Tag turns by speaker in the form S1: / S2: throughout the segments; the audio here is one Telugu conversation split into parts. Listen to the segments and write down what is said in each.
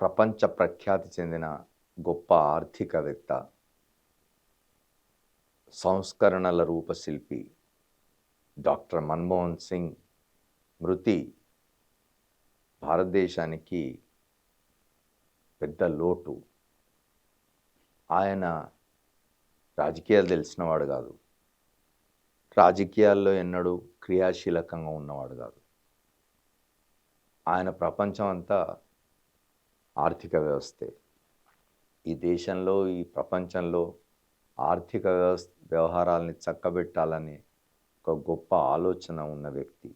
S1: ప్రపంచ ప్రఖ్యాతి చెందిన గొప్ప ఆర్థికవేత్త సంస్కరణల రూపశిల్పి డాక్టర్ మన్మోహన్ సింగ్ మృతి భారతదేశానికి పెద్ద లోటు. ఆయన రాజకీయాలు తెలిసినవాడు కాదు. రాజకీయాల్లో ఎన్నడూ క్రియాశీలకంగా ఉన్నవాడు కాదు. ఆయన ప్రపంచం అంతా ఆర్థిక వ్యవస్థే. ఈ దేశంలో ఈ ప్రపంచంలో ఆర్థిక వ్యవస్థ వ్యవహారాలని చక్కబెట్టాలని ఒక గొప్ప ఆలోచన ఉన్న వ్యక్తి.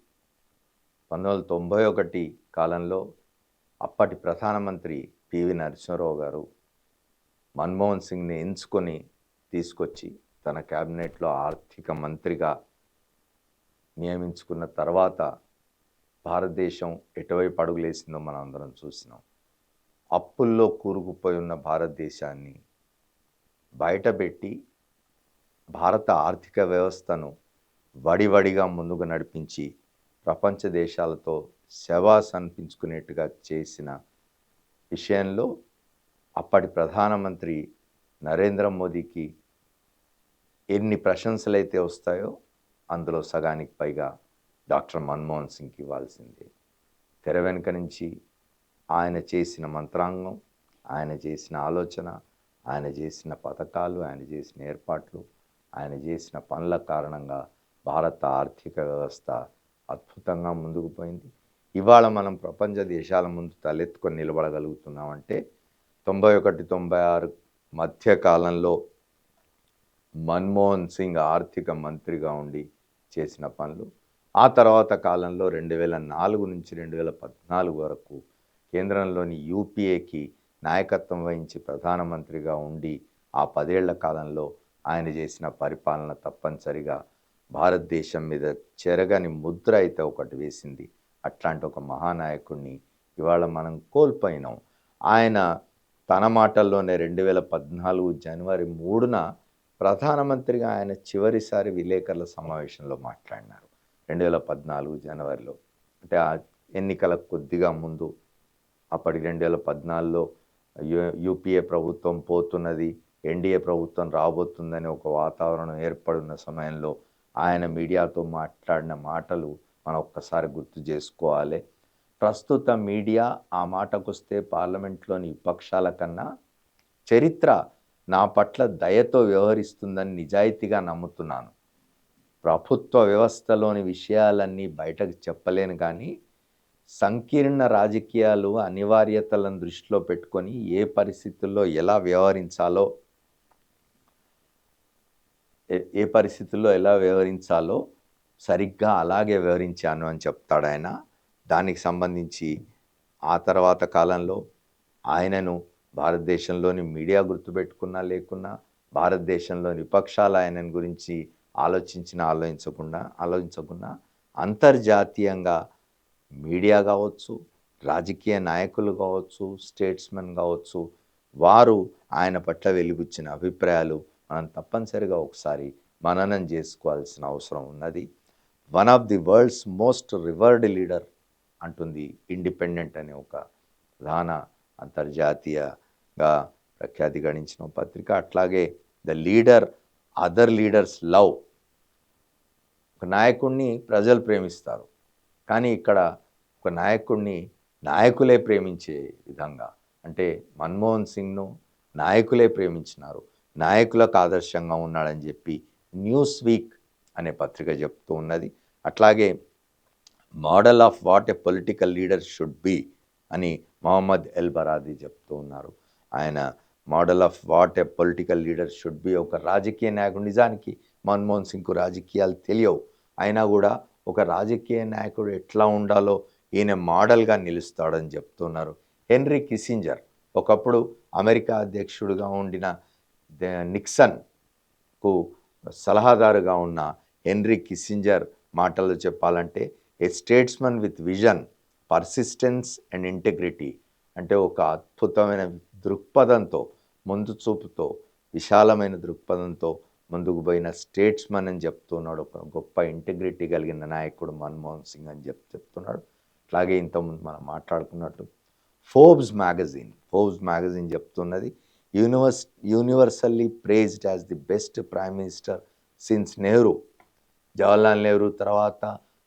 S1: పంతొమ్మిది వందల తొంభై ఒకటి కాలంలో అప్పటి ప్రధానమంత్రి పివి నరసింహరావు గారు మన్మోహన్ సింగ్ని ఎంచుకొని తీసుకొచ్చి తన క్యాబినెట్లో ఆర్థిక మంత్రిగా నియమించుకున్న తర్వాత భారతదేశం ఎటువైపు అడుగులేసిందో మనం అందరం చూసినాం. అప్పుల్లో కూరుకుపోయి ఉన్న భారతదేశాన్ని బయటపెట్టి భారత ఆర్థిక వ్యవస్థను వడివడిగా ముందుకు నడిపించి ప్రపంచ దేశాలతో శవాస్ అనిపించుకునేట్టుగా చేసిన విషయంలో అప్పటి ప్రధానమంత్రి నరేంద్ర మోదీకి ఎన్ని ప్రశంసలు అయితే వస్తాయో అందులో సగానికి పైగా డాక్టర్ మన్మోహన్ సింగ్కి ఇవ్వాల్సిందే. తెర వెనుక నుంచి ఆయన చేసిన మంత్రాంగం ఆయన చేసిన ఆలోచన ఆయన చేసిన పథకాలు ఆయన చేసిన ఏర్పాట్లు ఆయన చేసిన పనుల కారణంగా భారత ఆర్థిక వ్యవస్థ అద్భుతంగా ముందుకు పోయింది. ఇవాళ మనం ప్రపంచ దేశాల ముందు తలెత్తుకొని నిలబడగలుగుతున్నామంటే తొంభై ఒకటి తొంభై ఆరు మధ్య కాలంలో మన్మోహన్ సింగ్ ఆర్థిక మంత్రిగా ఉండి చేసిన పనులు ఆ తర్వాత కాలంలో రెండు వేల నాలుగు నుంచి రెండు వేల పద్నాలుగు వరకు కేంద్రంలోని యూపీఏకి నాయకత్వం వహించి ప్రధానమంత్రిగా ఉండి ఆ పదేళ్ళ కాలంలో ఆయన చేసిన పరిపాలన తప్పనిసరిగా భారతదేశం మీద చెరగని ముద్ర అయితే ఒకటి వేసింది. అట్లాంటి ఒక మహానాయకుడిని ఇవాళ మనం కోల్పోయినాం. ఆయన తన మాటల్లోనే రెండు వేల పద్నాలుగు జనవరి మూడున ప్రధానమంత్రిగా ఆయన చివరిసారి విలేకరుల సమావేశంలో మాట్లాడినారు. రెండు వేల పద్నాలుగు జనవరిలో. అంటే ఆ ఎన్నికల కొద్దిగా ముందు అప్పటి రెండు వేల పద్నాలుగులో యూ యూపీఏ ప్రభుత్వం పోతున్నది ఎన్డీఏ ప్రభుత్వం రాబోతుందని ఒక వాతావరణం ఏర్పడున్న సమయంలో ఆయన మీడియాతో మాట్లాడిన మాటలు మనం ఒక్కసారి గుర్తు చేసుకోవాలి. ప్రస్తుత మీడియా ఆ మాటకొస్తే పార్లమెంట్లోని విపక్షాల కన్నా చరిత్ర నా పట్ల దయతో వ్యవహరిస్తుందని నిజాయితీగా నమ్ముతున్నాను. ప్రభుత్వ వ్యవస్థలోని విషయాలన్నీ బయటకు చెప్పలేను కానీ సంకీర్ణ రాజకీయాలు అనివార్యతలను దృష్టిలో పెట్టుకొని ఏ పరిస్థితుల్లో ఎలా వ్యవహరించాలో ఏ- ఏ పరిస్థితుల్లో ఎలా వ్యవహరించాలో సరిగ్గా అలాగే వ్యవహరించాను అని చెప్తాడు ఆయన. దానికి సంబంధించి ఆ తర్వాత కాలంలో ఆయనను భారతదేశంలోని మీడియా గుర్తుపెట్టుకున్నా లేకున్నా భారతదేశంలోని విపక్షాలు ఆయన గురించి ఆలోచించిన ఆలోచించకుండా ఆలోచించకుండా అంతర్జాతీయంగా మీడియా కావచ్చు రాజకీయ నాయకులు కావచ్చు స్టేట్స్మెన్ కావచ్చు వారు ఆయన పట్ల వెలిబుచ్చిన అభిప్రాయాలు మనం తప్పనిసరిగా ఒకసారి మననం చేసుకోవాల్సిన అవసరం ఉన్నది. One of the world's most revered leader అంటుంది ఇండిపెండెంట్ అనే ఒక ప్రధాన అంతర్జాతీయగా ప్రఖ్యాతి గణించిన పత్రిక. అట్లాగే the leader other leaders love ఒక నాయకుడిని ప్రజలు ప్రేమిస్తారు. కానీ ఇక్కడ ఒక నాయకుడిని నాయకులే ప్రేమించే విధంగా అంటే మన్మోహన్ సింగ్ను నాయకులే ప్రేమించినారు నాయకులకు ఆదర్శంగా ఉన్నాడని చెప్పి న్యూస్ వీక్ అనే పత్రిక చెప్తూ ఉన్నది. అట్లాగే model of what a political leader should be అని మొహమ్మద్ ఎల్ బరాది చెప్తూ ఉన్నారు. ఆయన model of what a political leader should be ఒక రాజకీయ నాయకుడు. నిజానికి మన్మోహన్ సింగ్కు రాజకీయాలు తెలియవు. అయినా కూడా ఒక రాజకీయ నాయకుడు ఎట్లా ఉండాలో ఈయన మోడల్గా నిలుస్తాడని చెప్తున్నారు. హెన్రీ కిసింజర్ ఒకప్పుడు అమెరికా అధ్యక్షుడిగా ఉండిన నిక్సన్కు సలహాదారుగా ఉన్న హెన్రీ కిసింజర్ మాటలు చెప్పాలంటే a statesman with vision persistence and integrity అంటే ఒక అద్భుతమైన దృక్పథంతో ముందు చూపుతో విశాలమైన దృక్పథంతో ముందుకు పోయిన స్టేట్స్మన్ అని చెప్తున్నాడు. ఒక గొప్ప ఇంటెగ్రిటీ కలిగిన నాయకుడు మన్మోహన్ సింగ్ అని చెప్ చెప్తున్నాడు. అట్లాగే ఇంతకుముందు మనం మాట్లాడుకున్నట్టు ఫోబ్స్ మ్యాగజైన్ ఫోబ్స్ మ్యాగజైన్ చెప్తున్నది universe universally praised as the best prime minister since Nehru Jawaharlal Nehru తర్వాత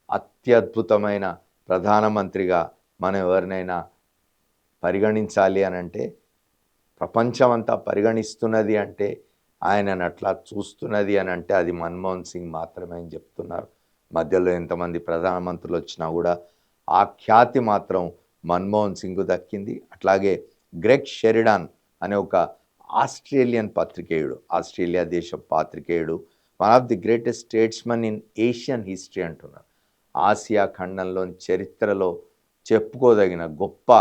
S1: అత్యద్భుతమైన ప్రధానమంత్రిగా మనం ఎవరినైనా పరిగణించాలి అని అంటే ప్రపంచమంతా పరిగణిస్తున్నది అంటే ఆయనను అట్లా చూస్తున్నది అని అంటే అది మన్మోహన్ సింగ్ మాత్రమే అని చెప్తున్నారు. మధ్యలో ఎంతమంది ప్రధానమంత్రులు వచ్చినా కూడా ఆ ఖ్యాతి మాత్రం మన్మోహన్ సింగ్ దక్కింది. అట్లాగే గ్రెగ్ షెరిడాన్ అనే ఒక ఆస్ట్రేలియన్ పత్రికేయుడు ఆస్ట్రేలియా దేశ పాత్రికేయుడు one of the greatest statesmen in Asian history అంటున్నారు. ఆసియా ఖండంలోని చరిత్రలో చెప్పుకోదగిన గొప్ప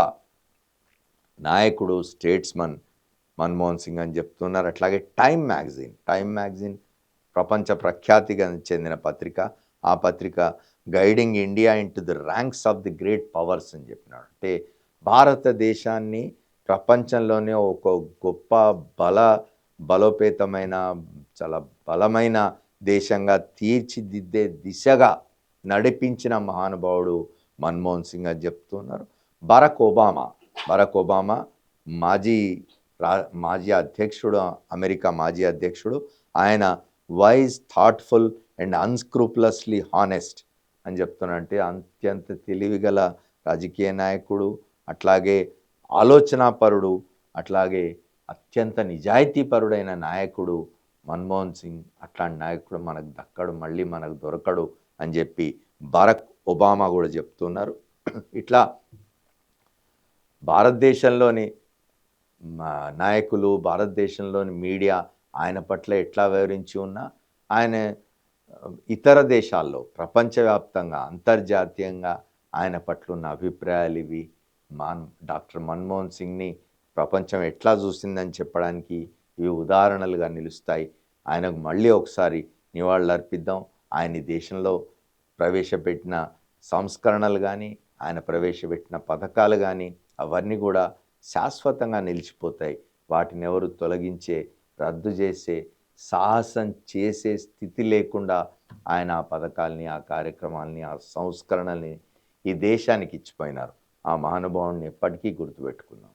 S1: నాయకుడు స్టేట్స్మన్ మన్మోహన్ సింగ్ అని చెప్తున్నారు. అట్లాగే టైమ్ మ్యాగజైన్ టైమ్ మ్యాగజైన్ ప్రపంచ ప్రఖ్యాతిగా చెందిన పత్రిక. ఆ పత్రిక guiding India into the ranks of the great powers అని చెప్పినాడు. అంటే భారతదేశాన్ని ప్రపంచంలోనే ఒక గొప్ప బల బలోపేతమైన చాలా బలమైన దేశంగా తీర్చిదిద్దే దిశగా నడిపించిన మహానుభావుడు మన్మోహన్ సింగ్ అని చెప్తున్నారు. బరక్ ఒబామా. బరక్ ఒబామా మాజీ రా మాజీ అధ్యక్షుడు అమెరికా మాజీ అధ్యక్షుడు ఆయన wise thoughtful and unscrupulously honest అని చెప్తున్నానంటే అత్యంత తెలివిగల రాజకీయ నాయకుడు అట్లాగే ఆలోచనాపరుడు అట్లాగే అత్యంత నిజాయితీపరుడైన నాయకుడు మన్మోహన్ సింగ్. అట్లాంటి నాయకుడు మనకు దక్కడు మళ్ళీ మనకు దొరకడు అని చెప్పి బరక్ ఒబామా కూడా చెప్తున్నారు. ఇట్లా భారతదేశంలోని నాయకులు భారతదేశంలోని మీడియా ఆయన పట్ల ఎట్లా వివరించి ఉన్నా ఆయన ఇతర దేశాల్లో ప్రపంచవ్యాప్తంగా అంతర్జాతీయంగా ఆయన పట్ల ఉన్న అభిప్రాయాలు ఇవి. మాన్ డాక్టర్ మన్మోహన్ సింగ్ని ప్రపంచం ఎట్లా చూసిందని చెప్పడానికి ఇవి ఉదాహరణలుగా నిలుస్తాయి. ఆయనకు మళ్ళీ ఒకసారి నివాళులు అర్పిద్దాం ఆయన దేశంలో ప్రవేశపెట్టిన సంస్కరణలు కానీ ఆయన ప్రవేశపెట్టిన పథకాలు కానీ అవన్నీ కూడా శాశ్వతంగా నిలిచిపోతాయి. వాటిని ఎవరు తొలగించే రద్దు చేసే సాహసం చేసే స్థితి లేకుండా ఆయన ఆ పథకాల్ని ఆ కార్యక్రమాల్ని ఆ సంస్కరణల్ని ఈ దేశానికి ఇచ్చిపోయినారు. ఆ మహానుభావుని ఎప్పటికీ గుర్తుపెట్టుకున్నాం.